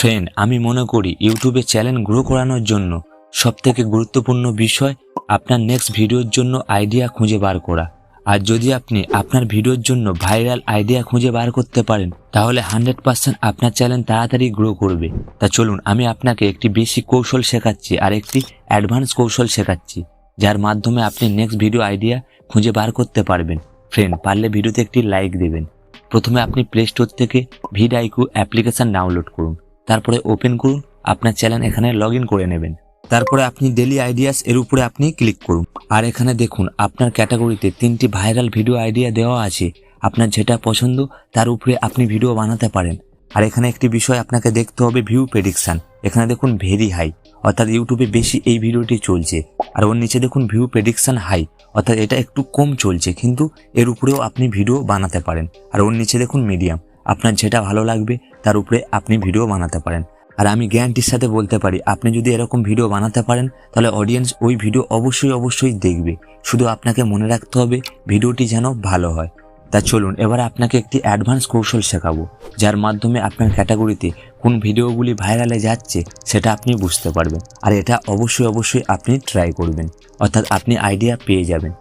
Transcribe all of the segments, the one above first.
Friend আমি মনে করি ইউটিউবে চ্যানেল গ্রো করানোর জন্য সবথেকে গুরুত্বপূর্ণ বিষয় আপনার নেক্সট ভিডিওর জন্য আইডিয়া খুঁজে বার করা। আর যদি আপনি আপনার ভিডিওর জন্য ভাইরাল আইডিয়া খুঁজে বার করতে পারেন, তাহলে হান্ড্রেড পার্সেন্ট আপনার চ্যানেল তাড়াতাড়ি গ্রো করবে। তা চলুন, আমি আপনাকে একটি বেসিক কৌশল শেখাচ্ছি আর একটি অ্যাডভান্স কৌশল শেখাচ্ছি, যার মাধ্যমে আপনি নেক্সট ভিডিও আইডিয়া খুঁজে বার করতে পারবেন। ফ্রেন্ড পারলে ভিডিওতে একটি লাইক দেবেন। প্রথমে আপনি প্লে স্টোর থেকে ভিড আইকু অ্যাপ্লিকেশন ডাউনলোড করুন। তারপরে ওপেন করুন, আপনার চ্যানেল এখানে লগ করে নেবেন। তারপরে আপনি ডেলি আইডিয়াস এর উপরে আপনি ক্লিক করুন। আর এখানে দেখুন, আপনার ক্যাটাগরিতে তিনটি ভাইরাল ভিডিও আইডিয়া দেওয়া আছে। আপনার যেটা পছন্দ, তার উপরে আপনি ভিডিও বানাতে পারেন। আর এখানে একটি বিষয় আপনাকে দেখতে হবে ভিউ প্রেডিকশান এখানে দেখুন ভেরি হাই অর্থাৎ ইউটিউবে বেশি এই ভিডিওটি চলছে। আর ওর নিচে দেখুন ভিউ প্রেডিকশন হাই অর্থাৎ এটা একটু কম চলছে, কিন্তু এর উপরেও আপনি ভিডিও বানাতে পারেন। আর ওর নিচে দেখুন মিডিয়াম আপনার যেটা ভালো লাগবে, তার উপরে আপনি ভিডিও বানাতে পারেন। আর আমি গ্যারান্টির সাথে বলতে পারি, আপনি যদি এরকম ভিডিও বানাতে পারেন, তাহলে অডিয়েন্স ওই ভিডিও অবশ্যই অবশ্যই দেখবে। শুধু আপনাকে মনে রাখতে হবে ভিডিওটি যেন ভালো হয়। তা চলুন, এবার আপনাকে একটি অ্যাডভান্স কৌশল শেখাবো, যার মাধ্যমে আপনার ক্যাটাগরিতে কোন ভিডিওগুলি ভাইরালে যাচ্ছে, সেটা আপনি বুঝতে পারবেন। আর এটা অবশ্যই অবশ্যই আপনি ট্রাই করবেন, অর্থাৎ আপনি আইডিয়া পেয়ে যাবেন।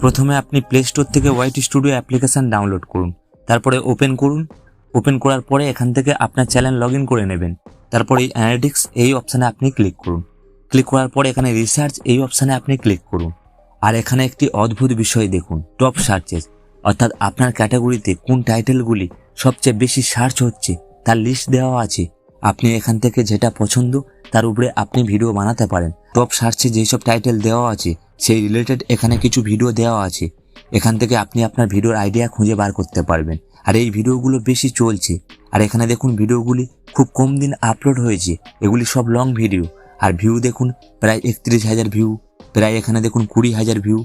প্রথমে আপনি প্লে স্টোর থেকে ওয়াইটি স্টুডিও অ্যাপ্লিকেশন ডাউনলোড করুন, তারপরে ওপেন করুন। ওপেন করার পরে এখান থেকে আপনার চ্যানেল লগ করে নেবেন। তারপরে এই অ্যানালিটিক্স এই অপশানে আপনি ক্লিক করুন। ক্লিক করার পরে এখানে রিসার্চ এই অপশানে আপনি ক্লিক করুন। আর এখানে একটি অদ্ভুত বিষয় দেখুন টপ সার্চেস অর্থাৎ আপনার ক্যাটাগরিতে কোন টাইটেলগুলি সবচেয়ে বেশি সার্চ হচ্ছে, তার লিস্ট দেওয়া আছে। আপনি এখান থেকে যেটা পছন্দ, তার উপরে আপনি ভিডিও বানাতে পারেন। টপ সার্চে যেসব টাইটেল দেওয়া আছে, সেই রিলেটেড এখানে কিছু ভিডিও দেওয়া আছে। এখান থেকে আপনি আপনার ভিডিওর আইডিয়া খুঁজে বার করতে পারবেন। আর এই ভিডিওগুলো বেশি চলছে। আর এখানে দেখুন ভিডিওগুলি খুব কম দিন আপলোড হয়েছে। এগুলি সব লং ভিডিও আর ভিউ দেখুন, প্রায় একত্রিশ হাজার ভিউ প্রায় এখানে দেখুন কুড়ি হাজার ভিউ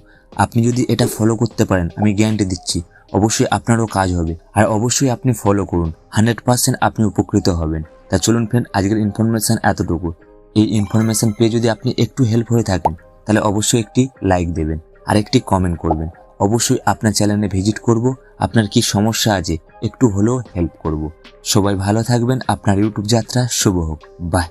আপনি যদি এটা ফলো করতে পারেন, আমি গ্যারান্টি দিচ্ছি, অবশ্যই আপনারও কাজ হবে। আর অবশ্যই আপনি ফলো করুন হান্ড্রেড পার্সেন্ট আপনি উপকৃত হবেন। তা চলুন ফ্রেন্ড আজকের ইনফরমেশান এতটুকু। এই ইনফরমেশান পেয়ে যদি আপনি একটু হেল্প হয়ে থাকেন, তাহলে অবশ্যই একটি লাইক দেবেন, আর একটি কমেন্ট করবেন। অবশ্যই আপনার চ্যানেলে ভিজিট করব। আপনার কি সমস্যা আছে, একটু হলেও হেল্প করব। সবাই ভালো থাকবেন। আপনার ইউটিউব যাত্রা শুভ হোক। বাই